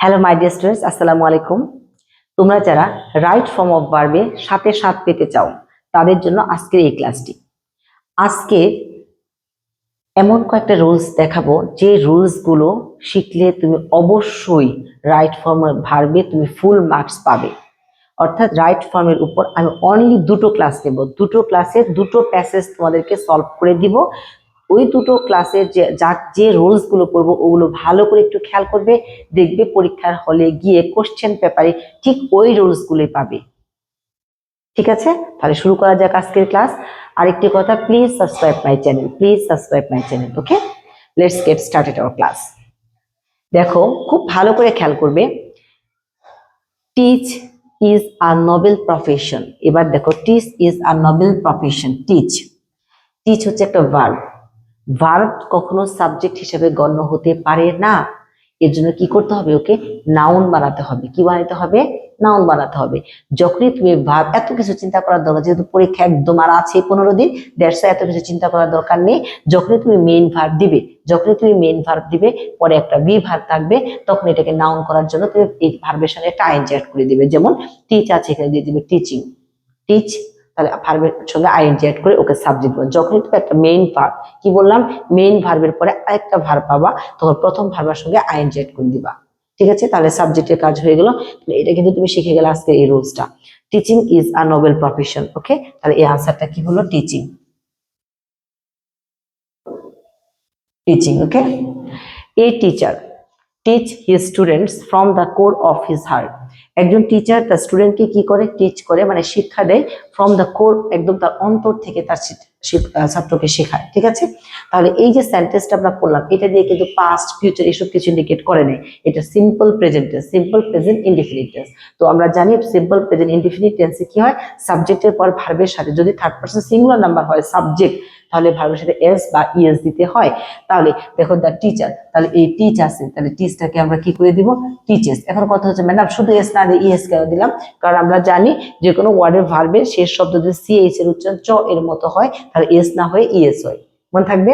Hello my dear students আসসালামু আলাইকুম। তোমরা যারা রাইট ফর্ম অফ ভার্বে সাথে সাত পেতে চাও, তাদের জন্য আজকের এই ক্লাসটি আজকে এমন কয়েকটা রুলস দেখাবো, যে রুলসগুলো শিখলে তুমি অবশ্যই রাইট ফর্মের ভার্বে তুমি ফুল মার্কস পাবে। অর্থাৎ রাইট ফর্মের উপর আমি অনলি দুটো ক্লাস নেব। দুটো ক্লাসের দুটো প্যাসেজ তোমাদেরকে সলভ করে দিব। ওই দুটো ক্লাসের যে, যা, যে রুলসগুলো পড়ব, ওগুলো ভালো করে একটু খেয়াল করবে, দেখবে পরীক্ষার হলে গিয়ে কোশ্চেন পেপারে ঠিক ওই রুলসগুলোই পাবে। ঠিক আছে? তাহলে শুরু করা যাক আজকের ক্লাস আরেকটি কথা please subscribe my channel please subscribe my channel okay let's get started our class দেখো, খুব ভালো করে খেয়াল করবে। Teach is a noble profession এবার দেখো teach is a noble profession teach teach হচ্ছে একটা ভার্ব ভার্ব কখনো সাবজেক্ট হিসেবে গণ্য হতে পারে না। এর জন্য কি করতে হবে ওকে? নাউন বানাতে হবে। কি বানাতে হবে? নাউন বানাতে হবে। যখনই তুমি ভাব এত কিছু চিন্তা করার দরকার, যেহেতু পরীক্ষা একদম আর আছে পনেরো দিন দেড়শো এত কিছু চিন্তা করার দরকার নেই। যখনই তুমি মেইন ভার্ব দিবে, যখনই তুমি মেইন ভার্ব দিবে, পরে একটা বি ভার্ব থাকবে, তখন এটাকে নাউন করার জন্য তুমি এই ভার্বের সঙ্গে একটা আইন অ্যাড করে দিবে। যেমন টিচ আছে এখানে দিয়ে দিবে টিচিং টিচ তাহলে ভার্বের সঙ্গে আইএনজি অ্যাড করে ওকে সাবজেক্ট বল। যখনই তুমি একটা মেইন ভার্ব কি বললাম? মেইন ভার্বের পরে আরেকটা ভার্ব পাবা, তখন প্রথম ভার্বের সঙ্গে আইএনজি অ্যাড করে দিবা। ঠিক আছে? তাহলে সাবজেক্টের কাজ হয়ে গেল। তাহলে এটা কিন্তু তুমি শিখে গেলে আজকে এই রুলসটা teaching is a noble profession okay তাহলে এই আনসারটা কি হলো? Teaching teaching okay a teacher teach his students from the core of his heart একজন টিচার তার স্টুডেন্টকে কি করে টিচ করে মানে শিক্ষা দেয় ফ্রম দ্য কোর একদম তার অন্তর থেকে তার ছাত্রকে শেখায়, ঠিক আছে? তাহলে এই যে সেন্টেন্সটা আমরা পড়লাম, এটা দিয়ে কিন্তু পাস্ট ফিউচার এসব কিছু ইন্ডিকেট করে নেই এটা simple present tense simple present indefinite tense তো আমরা জানি সিম্পল প্রেজেন্ট ইনডিফিনিট টেন্সে কি হয়? সাবজেক্টের পর ভার্বের সাথে, যদি থার্ড পার্সন সিঙ্গুলার নাম্বার হয় সাবজেক্ট তাহলে ভার্বের সাথে এস বা ইএস দিতে হয়। তাহলে দেখো দ্য টিচার তাহলে এই টিচ আছে তাহলে টিচটাকে আমরা কি করে দিব? টিচেস এখন কথা হচ্ছে ম্যাডাম শুধু এস না দিয়ে ইএস কেন দিলাম? কারণ আমরা জানি যে কোনো ওয়ার্ডের ভার্বের শেষ শব্দ যদি সিএইচ এর উচ্চারণ চ এর মতো হয়, তাহলে এস না হয়ে ইএস হয়। মনে থাকবে?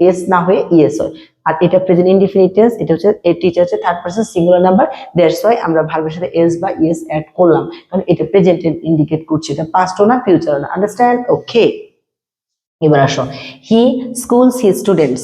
এস না হয়ে ইএস হয়। আর এটা প্রেজেন্ট ইনডিফিনিট টেন্স এটা হচ্ছে এই টিচার হচ্ছে third person singular number that's why আমরা ভার্বের সাথে এস বা ইএস অ্যাড করলাম। কারণ এটা প্রেজেন্ট ইন্ডিকেট করছে, এটা পাস্টও না ফিউচারও না। আন্ডারস্ট্যান্ড ওকে এবার আসো। He schools he students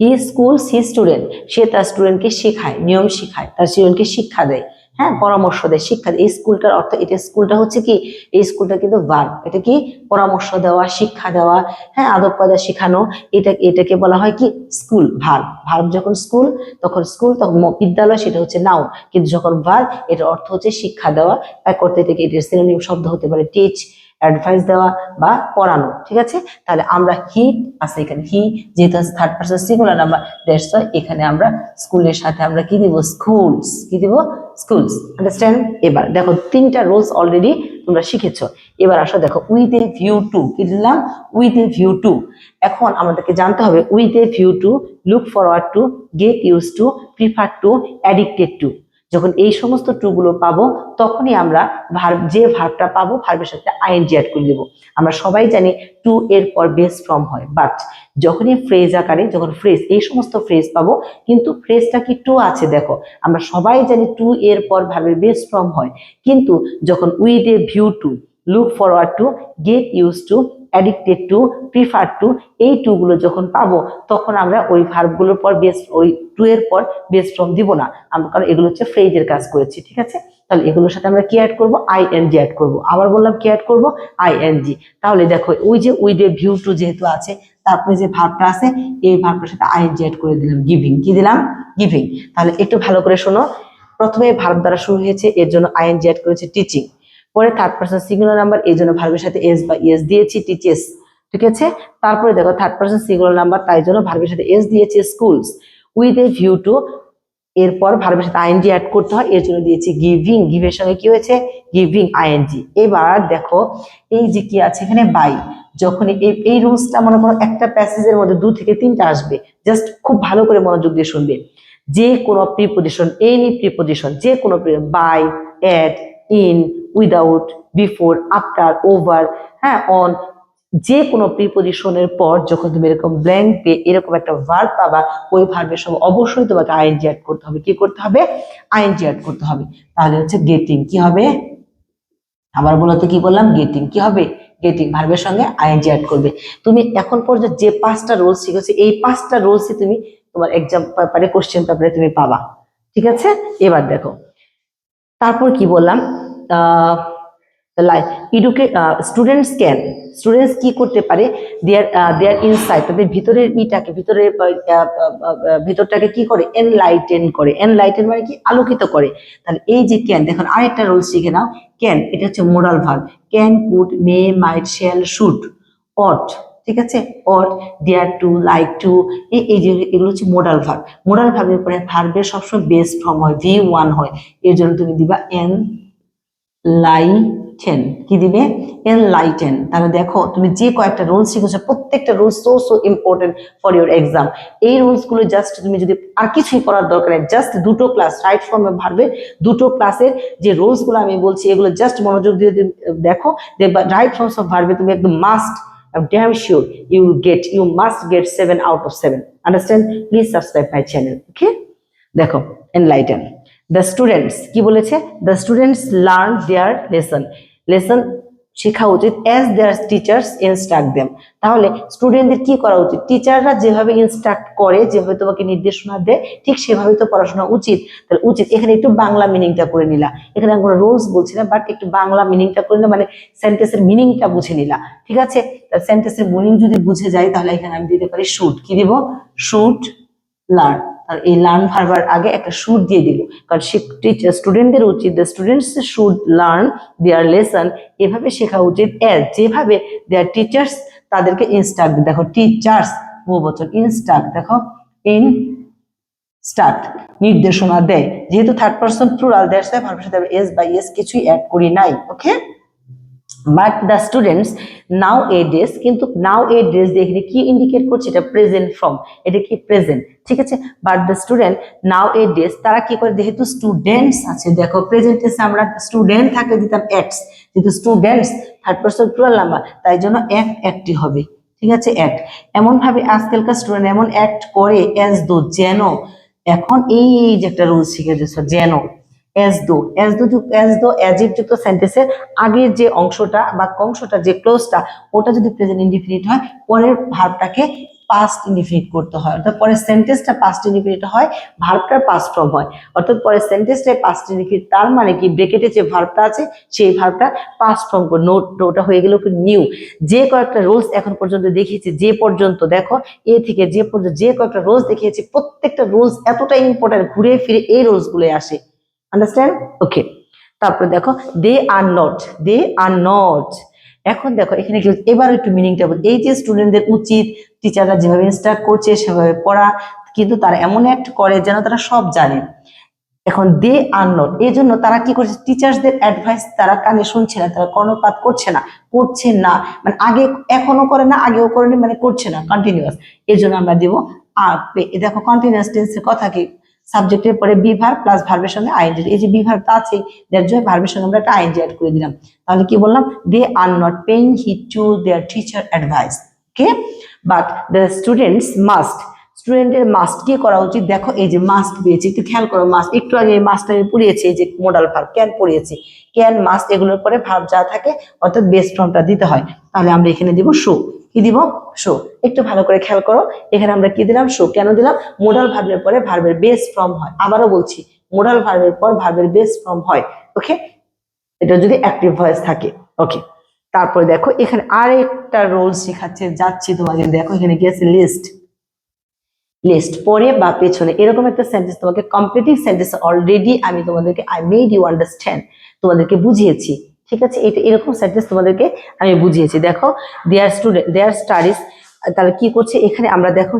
he schools he student সে তার স্টুডেন্টকে শেখায়, নিয়ম শেখায়, তার স্টুডেন্টকে শিক্ষা দেয়। হ্যাঁ পরামর্শ দেয়, শিক্ষা দেয়। এই স্কুলটার অর্থ, এটা স্কুলটা হচ্ছে কি? এই স্কুলটা কিন্তু ভার্ব এটা কি? পরামর্শ দেওয়া, শিক্ষা দেওয়া হ্যাঁ আদব কায়দা শেখানো। এটা, এটাকে বলা হয় কি? স্কুল ভার্ব ভার্ব যখন স্কুল তখন স্কুল তখন বিদ্যালয়, সেটা হচ্ছে নাও কিন্তু যখন ভার্ব এটার অর্থ হচ্ছে শিক্ষা দেওয়া। করতে থেকে এটার সিনোনিম শব্দ হতে পারে টিচ অ্যাডভাইস দেওয়া বা পড়ানো, ঠিক আছে? তাহলে আমরা হি আছে এখানে হি যেহেতু আছে third person singular number that's এখানে আমরা স্কুলের সাথে আমরা কি দিব? স্কুলস কি দিব? স্কুলস আন্ডারস্ট্যান্ড এবার দেখো, তিনটা রুলস অলরেডি তোমরা শিখেছো। এবার আসো দেখো উইথ এ ভিউ টু কি দিলাম? উইথ এ ভিউ টু এখন আমাদেরকে জানতে হবে with a view to look forward to get use to prefer to addicted to যখন এই সমস্ত টু গুলো পাবো, তখনই আমরা ভার্ব যে ভার্বটা পাবো ভার্বের সাথে আইএনজি অ্যাড করে দেবো। আমরা সবাই জানি টু এর পর বেস ফর্ম হয় বাট যখনই ফ্রেজ আকারে, যখন ফ্রেজ এই সমস্ত ফ্রেজ পাবো, কিন্তু ফ্রেজটা কি টু আছে দেখো, আমরা সবাই জানি টু এর পর ভার্বের বেস ফর্ম হয়, কিন্তু যখন with a view to look forward to get use to addicted to prefer to এই টুগুলো যখন পাবো, তখন আমরা ওই ভার্বগুলোর পর বেস ওই টু এর পর বেস ফর্ম দিব না। আমরা কারণ এগুলো হচ্ছে ফ্রেজের কাজ করেছি, ঠিক আছে? তাহলে এগুলোর সাথে আমরা কি অ্যাড করব? আইএনজি অ্যাড করব। আবার বললাম কি অ্যাড করব? আইএনজি তাহলে দেখো, ওই যে উইথ এ ভিউ টু যেহেতু আছে, তারপরে যে ভার্বটা আছে, এই ভার্বটার সাথে আই এন আইএনজি অ্যাড করে দিলাম গিভিং কি দিলাম? গিভিং তাহলে একটু ভালো করে শোনো। প্রথমে ভার্ব দ্বারা শুরু হয়েছে, এর জন্য আইএনজি অ্যাড করেছে টিচিং পরে থার্ড পার্সন সিঙ্গুলার নাম্বার এই জন্য ভার্বের সাথে এস বা ইএস দিয়েছি টিচেস ঠিক আছে? তারপরে দেখো থার্ড পার্সন সিঙ্গুলার নাম্বার তাই জন্য ভার্বের সাথে এস দিয়েছি schools with a view to এরপর ভার্বের সাথে আইএনজি অ্যাড করতে হয়, এর জন্য দিয়েছি গিভিং গিভের সঙ্গে কি হয়েছে? গিভিং আইএনজি এবার দেখো, এই যে কি আছে এখানে বাই যখন এই রুলসটা মনে করো একটা প্যাসেজের মধ্যে দু থেকে তিনটা আসবে জাস্ট খুব ভালো করে মনোযোগ দিয়ে শুনবে। যে কোনো প্রিপোজিশন এনি প্রিপোজিশন যে কোনো by at in without before after over হ্যাঁ অন যে কোনো প্রিপোজিশনের পর যখন তুমি এরকম ব্ল্যাঙ্ক পেয়ে এরকম একটা ভার্ব পাবা, ওই ভার্বের সঙ্গে অবশ্যই তোমাকে আইএনজি অ্যাড করতে হবে। কি করতে হবে? আইএনজি অ্যাড করতে হবে। তাহলে হচ্ছে গেটিং কি হবে? আবার বলো তো কি বললাম? গেটিং কি হবে? গেটিং ভার্বের সঙ্গে আইএনজি অ্যাড করবে। তুমি এখন পর্যন্ত যে পাঁচটা রোলস শিখেছো, এই পাঁচটা রোলসই তুমি তোমার এক্সাম পেপারে কোশ্চেন পেপারে তুমি পাবা। ঠিক আছে? এবার দেখো। তারপর কি বললাম? ইডুকে স্টুডেন্টস ক্যান স্টুডেন্টস কি করতে পারে? দেয়ার দেয়ার ইনসাইট তাদের ভিতরের ইটাকে ভিতরের ভিতরটাকে কি করে? এনলাইটেন করে। এনলাইটেন মানে কি? আলোকিত করে। তাহলে এই যে ক্যান দেখুন আরেকটা রোল শিখে নাও। ক্যান এটা হচ্ছে moral verb can could may might shall should ought ঠিক আছে? Ought dare to like to এই যে এগুলো হচ্ছে মোডাল ভার্ব মোডাল ভার্বের পরে ভার্বের সবসময় বেস্ট ফর্ম হয় ভি ওয়ান হয়। এর জন্য তুমি দিবা এন লাইটেন কি দিবে এন লাইটেন তাহলে দেখো তুমি যে কয়েকটা রুলস শিখেছো প্রত্যেকটা rules so so important for your exam এই রুলসগুলো জাস্ট তুমি যদি আর কিছুই করার দরকার নেই জাস্ট দুটো ক্লাস রাইট ফর্মে ভারবে দুটো ক্লাসের যে রুলসগুলো আমি বলছি এগুলো জাস্ট মনোযোগ দিয়ে দেখো রাইট ফর্মস অফ ভারবে তুমি একদম must I'm damn sure you will get, you must get 7 out of 7. Understand? Please subscribe my channel. Okay? দেখো enlighten. The স্টুডেন্টস কি বলেছে? The students learn their lesson lesson শেখা উচিত as their teachers instruct them তাহলে স্টুডেন্টদের কি করা উচিত? টিচাররা যেভাবে ইনস্ট্রাক্ট করে, যেভাবে তোমাকে নির্দেশনা দেয়, ঠিক সেভাবে তো পড়াশোনা উচিত। তাহলে উচিত, এখানে একটু বাংলা মিনিংটা করে নিলা। এখানে আমি কোনো রুলস বলছি না বাট একটু বাংলা মিনিংটা করে নিলা মানে সেন্টেন্সের মিনিংটা বুঝে নিলা। ঠিক আছে? সেন্টেন্সের মিনিং যদি বুঝে যায়, তাহলে এখানে আমি দিতে পারি শুট কি দিব? শুট লার্ন এই লার্ন ভার্বার আগে একটা শুট দিয়ে দিব কারণ টিচার স্টুডেন্টদের উচিত the students should learn their lesson এভাবে শেখা উচিত। এজ যেভাবে দেয়ার টিচার্স তাদেরকে ইনস্ট্রাক্ট দেখো টিচার্স বহু বছর ইনস্ট্রাক্ট দেখো ইন স্টার্ট নির্দেশনা দেয়। যেহেতু থার্ড পার্সন প্লুরাল ওয়াই ভার্বের সাথে এস বাই এস কিছুই অ্যাড করি নাই okay but the students nowadays কিন্তু নাও এ ডেস দিয়ে এখানে কি ইন্ডিকেট করছে? এটা প্রেজেন্ট ফর্ম এটা কি প্রেজেন্ট ঠিক আছে? But the student nowadays তারা কি করে? যেহেতু স্টুডেন্টস আছে, দেখো প্রেজেন্ট টেন্সে আমরা স্টুডেন্ট থাকলে দিতাম এক্স কিন্তু students third person plural number তাই জন্য এক, একটি হবে, ঠিক আছে অ্যাক্ট এমন ভাবে আজকালকার স্টুডেন্ট এমন অ্যাক্ট করে অ্যাজ দো যেন, এখন এই যে একটা রুল শিখে যেন। As though as though as though অ্যাজিভ যুক্ত সেন্টেন্সের আগের যে অংশটা বা অংশটা যে ক্লোজটা ওটা যদি প্রেজেন্ট ইনডিফিনিট হয়, পরের ভার্বটাকে পাস্ট ইনডিফিনিট করতে হয়। অর্থাৎ পরের সেন্টেন্সটা পাস্ট ইনডিফিনিট হয় ভার্বটার পাস্ট ফর্ম হয়। অর্থাৎ পরের সেন্টেন্সটাই পাস্ট ইনডিফিনিট তার মানে কি? ব্রেকেটে যে ভার্বটা আছে, সেই ভার্বটা পাস্ট ফর্ম করে। নোট ওটা হয়ে গেল নিউ যে কয়েকটা রোলস এখন পর্যন্ত দেখিয়েছি, যে পর্যন্ত, দেখো, এ থেকে যে পর্যন্ত, যে কয়েকটা রোলস দেখিয়েছি, প্রত্যেকটা রুলস এতটা ইম্পর্টেন্ট ঘুরে ফিরে এই রোলসগুলো আসে। আন্ডারস্ট্যান্ড ওকে তারপরে দেখো দে are not they are not এখন দেখো, এখানে কি? এবার একটু মিনিংটা বল। এই যে স্টুডেন্টদের উচিত টিচাররা যেভাবে ইনস্ট্রাক্ট করছে, সেভাবে পড়া, কিন্তু তারা এমন অ্যাক্ট করে যেন তারা সব জানে। এখন দে আর নট এই জন্য তারা কি করছে? টিচার্সদের অ্যাডভাইস তারা কানে শুনছে না, তারা কর্ণপাত করছে না করছে না। মানে আগে, এখনও করে না, আগেও করেনি মানে করছে না কন্টিনিউয়াস এই জন্য আমরা দিব আর দেখো কন্টিনিউয়াস টেন্সের কথা কি? সাবজেক্টের পরে বি ভার্ব প্লাস ভার্বের সঙ্গে আইএনজি এই যে বি ভার্ব তো আছেই দ্যাট জন্য ভার্বের সঙ্গে আমরা একটা আইএনজি অ্যাড করে দিলাম। তাহলে কি বললাম? They are not paying heed to their teacher advice okay but the students must স্টুডেন্টের মাস্ট কি করা উচিত? দেখো এই যে মাস্ট পেয়েছি, একটু খেয়াল করো মাস্ট একটু আগে এই মাস্ট আমি পড়িয়েছি, এই যে মোডাল ভার্ব ক্যান পড়িয়েছি। ক্যান মাস্ট এগুলোর পরে ভার্ব যা থাকে, অর্থাৎ বেস ফর্মটা দিতে হয়। তাহলে আমরা এখানে দিব শো কি দিব? শো একটু ভালো করে খেয়াল করো। এখানে আমরা কি দিলাম? শো কেন দিলাম? মোডাল ভার্বের পরে ভার্বের বেস ফর্ম হয়। আবারও বলছি মোডাল ভার্বের পর ভার্বের বেস ফর্ম হয়। ওকে এটা যদি অ্যাক্টিভ ভয়েস থাকে। ওকে তারপরে দেখো, এখানে আরেকটা রোল শেখাচ্ছে, যাচ্ছি তোমাদের দেখো, এখানে আছে? লিস্ট লিস্ট পরে বা পেছনে। এরকম একটা সেন্টেন্স তোমাকে কমপ্লিটিভ সেন্টেন্স অলরেডি আমি তোমাদেরকে আই মেড ইউ আন্ডারস্ট্যান্ড তোমাদেরকে বুঝিয়েছি। ঠিক আছে? এটা এরকম সেন্টেন্স তোমাদেরকে আমি বুঝিয়েছি। দেখো দেয়ার স্টুডেন্ট দেয়ার স্টাডিজ তাহলে কি করছে? এখানে আমরা দেখো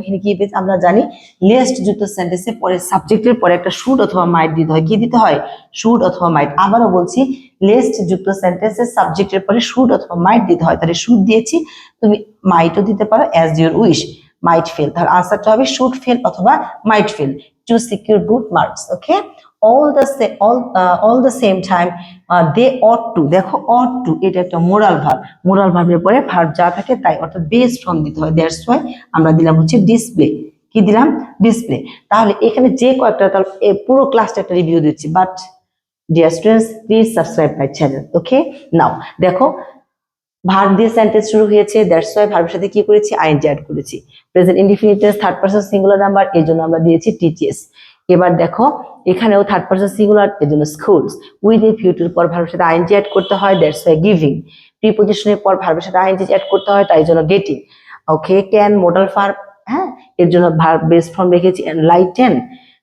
আমরা জানি লেস্ট যুক্ত সেন্টেন্সে পরে সাবজেক্টের পরে একটা শুড অথবা মাইট দিতে হয়। কি দিতে হয়? শুড অথবা মাইট আবারও বলছি লেস্ট যুক্ত সেন্টেন্সে সাবজেক্টের পরে শুড অথবা মাইট দিতে হয়। তাহলে শুড দিয়েছি, তুমি মাইটও দিতে পারো as your wish might fail তাহলে আনসারটা হবে শুড ফেল অথবা might fail to secure good marks okay all uh, all the same time uh, they ought to দেখো ought to এটা একটা মোরাল ভার্ব মোরাল ভার্বের পরে ভার্ব যা থাকে তাই অর্থাৎ বেস ফ্রম দিতে হয় দ্যাটস ওয়াই আমরা দিলাম হচ্ছে ডিসপ্লে কি দিলাম? ডিসপ্লে তাহলে এখানে যে কয়েকটা তাহলে পুরো ক্লাসটা একটা রিভিউ দিচ্ছি but dear students please subscribe my channel okay now দেখো ভার্ব দিয়ে সেন্টেন্স শুরু হয়েছে দ্যাটস ওয়াই ভার্বের সাথে কি করেছি? আইএনজি অ্যাড করেছি। Present indefinite tense third person singular number এর জন্য আমরা দিয়েছি টিচিএস এবার দেখো, এখানেও থার্ড পারসন সিঙ্গুলার এর জন্য স্কুলস উইথ এ ফিউটার পর ভার্বের সাথে আইএনজি অ্যাড করতে হয় দ্যাটস ওয়াই গিভিং প্রিপোজিশনের পর ভার্বের সাথে আইএনজি অ্যাড করতে হয়, তাই জন্য getting okay can modal verb হ্যাঁ? এর জন্য ভার্ব বেস ফর্ম রেখেছি লাইটেন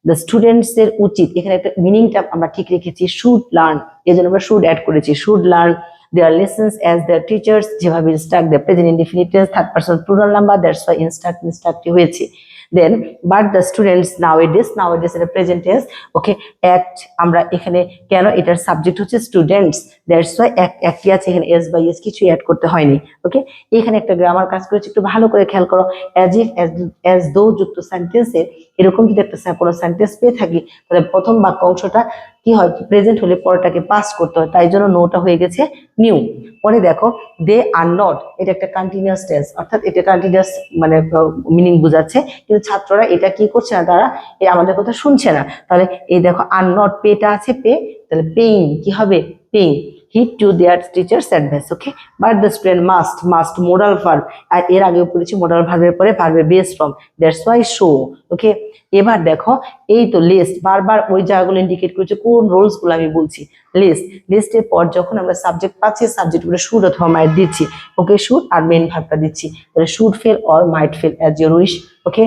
দ্য স্টুডেন্টস এর উচিত, এখানে একটা মিনিংটা আমরা ঠিক রেখেছি শুড লার্ন এর জন্য আমরা শুড অ্যাড করেছি should learn their lessons as their teachers যেভাবে ইনস্ট্রাক্ট দেয় present indefinite tense third person plural number that's why instruct instructive হয়েছে। Then but the students nowadays nowadays এটা প্রেজেন্ট টেন্স ওকে অ্যাক্ট আমরা এখানে কেন এটার subject হচ্ছে স্টুডেন্টস দ্যাটস ওয়াই একটি আছে এখানে এস বাই এস কিছু অ্যাড করতে হয়নি ওকে এখানে একটা গ্রামার কাজ করেছে, একটু ভালো করে খেয়াল করো। অ্যাজ ইফ অ্যাজ দো যুক্ত সেন্টেন্সে এরকম যদি একটা কোনো সেন্টেন্স পেয়ে থাকি, তাহলে প্রথম বাক্য অংশটা কি হয় প্রেজেন্ট হলে পরটাকে পাস করতে হয়, তাই জন্য নোটা হয়ে গেছে নিউ পরে দেখো দে আর নট এটা একটা কন্টিনিউয়াস টেন্স অর্থাৎ এটা কন্টিনিউয়াস মানে মিনিং বোঝাচ্ছে, কিন্তু ছাত্ররা এটা কি করছে না, তারা এই আমাদের কথা শুনছে না। তাহলে এই দেখো আর নট পেটা আছে, পে, তাহলে পেইং কি হবে? Paying heed to their teachers advice okay but the student must must moral verb আর এর আগেও পড়েছি মোরাল ভার্বের পরে ভার্বের base form that's why so okay এবার দেখো, এই তো লিস্ট বারবার ওই জায়গাগুলো ইন্ডিকেট করছে, কোন রোলসগুলো আমি বলছি। লিস্ট লিস্টের পর যখন আমরা সাবজেক্ট পাচ্ছি সাবজেক্টগুলো শুড অথবা মাইট দিচ্ছি। ওকে শুড আর মেন ভার্বটা দিচ্ছি। তাহলে should fail or might fail as your wish okay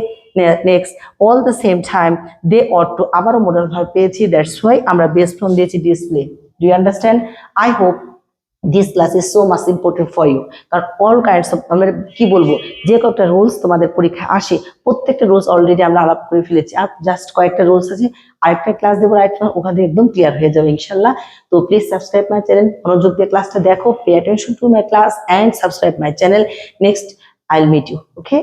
next all the same time they ought to আবারও মোডাল ভার্ব পেয়েছি দ্যাটস ওয়াই আমরা বেস ফর্ম দিয়েছি display do you understand I hope this class is so much important for you কারণ all kinds of আমরা কি বলব? যে কয়েকটা রুলস তোমাদের পরীক্ষায় আসে, প্রত্যেকটা রুলস অলরেডি আমরা আলাপ করে ফেলেছি। আর জাস্ট কয়েকটা রুলস আছে, আরেকটা ক্লাস দেবো রাইট ওখান থেকে একদম ক্লিয়ার হয়ে যাবে ইনশাল্লাহ। তো প্লিজ সাবস্ক্রাইব মাই চ্যানেল মনোযোগ দিয়ে ক্লাসটা দেখো pay attention to my class and subscribe my channel next I will meet you okay